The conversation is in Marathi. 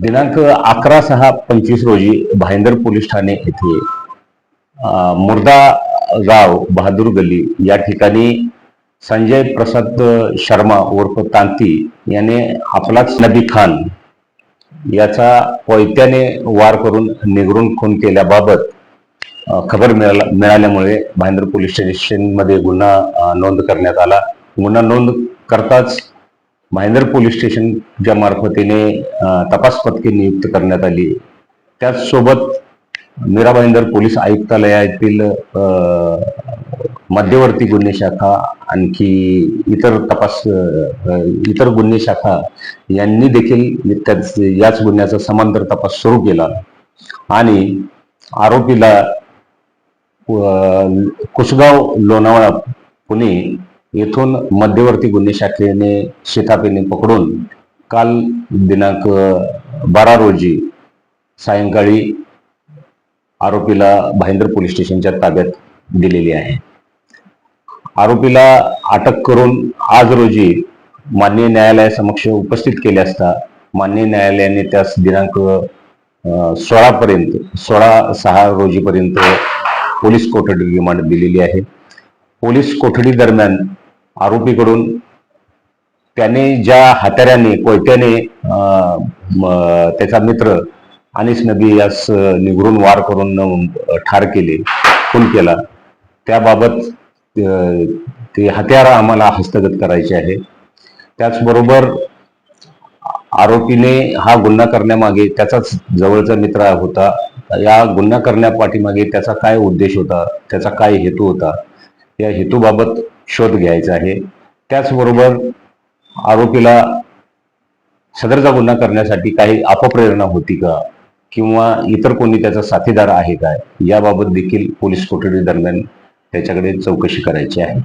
दिनांक अकरा सहा पंचवीस रोजी भाईंदर पोलीस ठाणे येथे मुर्दा गाव बहादूर गल्ली या ठिकाणी संजय प्रसाद शर्मा उर्फ तांती याने आपलाच नबी खान याचा कोयत्याने वार करून निगरून खून केल्याबाबत खबर मिळाला मिळाल्यामुळे भाईंदर पोलीस स्टेशनमध्ये गुन्हा नोंद करण्यात आला. गुन्हा नोंद करताच महेंद्र पोलीस स्टेशनच्या मार्फतीने तपास पथके नियुक्त करण्यात आली. त्याचसोबत मीरा भाईंदर पोलीस आयुक्तालयातील मध्यवर्ती गुन्हे शाखा आणखी इतर तपास इतर गुन्हे शाखा यांनी देखील त्याच याच गुन्ह्याचा समांतर तपास सुरू केला. आणि आरोपीला कुसगाव लोणावळा पुणे येथून मध्यवर्ती गुन्हे शाखेने शिताफीने पकडून काल दिनांक बारा रोजी सायंकाळी आरोपीला भाईंदर पोलीस स्टेशनच्या ताब्यात दिलेली आहे. आरोपीला अटक करून आज रोजी माननीय न्यायालयासमक्ष उपस्थित केले असता मान्य न्यायालयाने त्यास दिनांक सोळा पर्यंत सोळा सहा रोजीपर्यंत पोलीस कोठडी रिमांड दिलेली आहे. पोलीस कोठडी दरम्यान आरोपीकडून त्याने ज्या हाताऱ्याने कोयत्याने अं, त्याचा मित्र अनिस नबी यास निघरून निगरून वार करून ठार केले खून केला. त्याबाबत अं, ते हत्यार आम्हाला हस्तगत करायचे आहे. त्याचबरोबर आरोपीने हा गुन्हा करण्यामागे त्याचाच जवळचा मित्र होता. या गुन्हा करण्या पाठीमागे त्याचा काय उद्देश होता? त्याचा काय हेतू होता? या हेतूबाबत शोध घ्यायचा आहे. त्याचबरोबर आरोपीला सदरचा गुन्हा करण्यासाठी काही अपप्रेरणा होती का? किंवा इतर कोणी त्याचा साथीदार आहे काय याबाबत देखील पोलीस कोठडी दरम्यान त्याच्याकडे चौकशी करायची आहे.